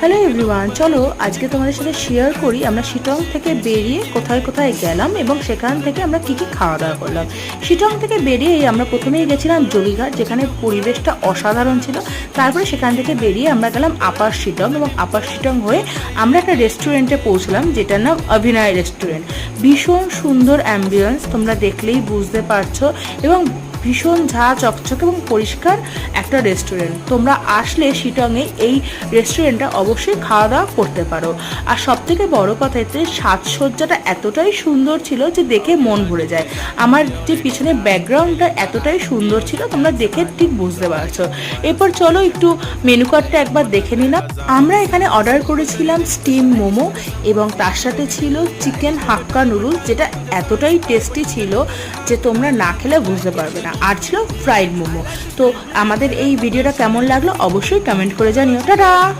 Hello everyone চলো আজকে তোমাদের সাথে শেয়ার করি। আমরা শিটং থেকে বেরিয়ে কোথায় কোথায় গেলাম এবং সেখান থেকে আমরা কি কি খাওয়া দাওয়া করলাম। শিটং থেকে বেরিয়ে আমরা প্রথমেই গেছিলাম জলিঘাট যেখানে পরিবেশটা অসাধারণ ছিল। তারপরে সেখান থেকে বেরিয়ে আমরা গেলাম আপার শিটং এবং আপার শিটং হয়ে আমরা একটা রেস্টুরেন্টে পৌঁছলাম, যেটার নাম অভিনয় রেস্টুরেন্ট ভীষণ সুন্দর অ্যাম্বিয়েন্স তোমরা দেখলেই বুঝতে পারছ। এবং ভীষণ ঝা, চকচকে এবং পরিষ্কার একটা রেস্টুরেন্ট তোমরা আসলে শিটংয়ে এই রেস্টুরেন্টটা অবশ্যই খাওয়া দাওয়া করতে পারো। আর সব থেকে বড় কথা এতে সাজসজ্জাটা এতটাই সুন্দর ছিল যে দেখে মন ভরে যায়। আমার যে পিছনে ব্যাকগ্রাউন্ডটা এতটাই সুন্দর ছিল, তোমরা দেখে ঠিক বুঝতে পারছ। এরপর চলো একটু মেনু কার্ডটা একবার দেখে নিলাম। আমরা এখানে অর্ডার করেছিলাম স্টিম মোমো এবং তার সাথে ছিল চিকেন হাক্কা নুডলস যেটা এতটাই টেস্টি ছিল যে তোমরা না খেলে বুঝতে পারবে না। আর ছিল ফ্রাইড মোমো। তো আমাদের এই ভিডিওটা কেমন লাগল অবশ্যই কমেন্ট করে জানিও। টাটা!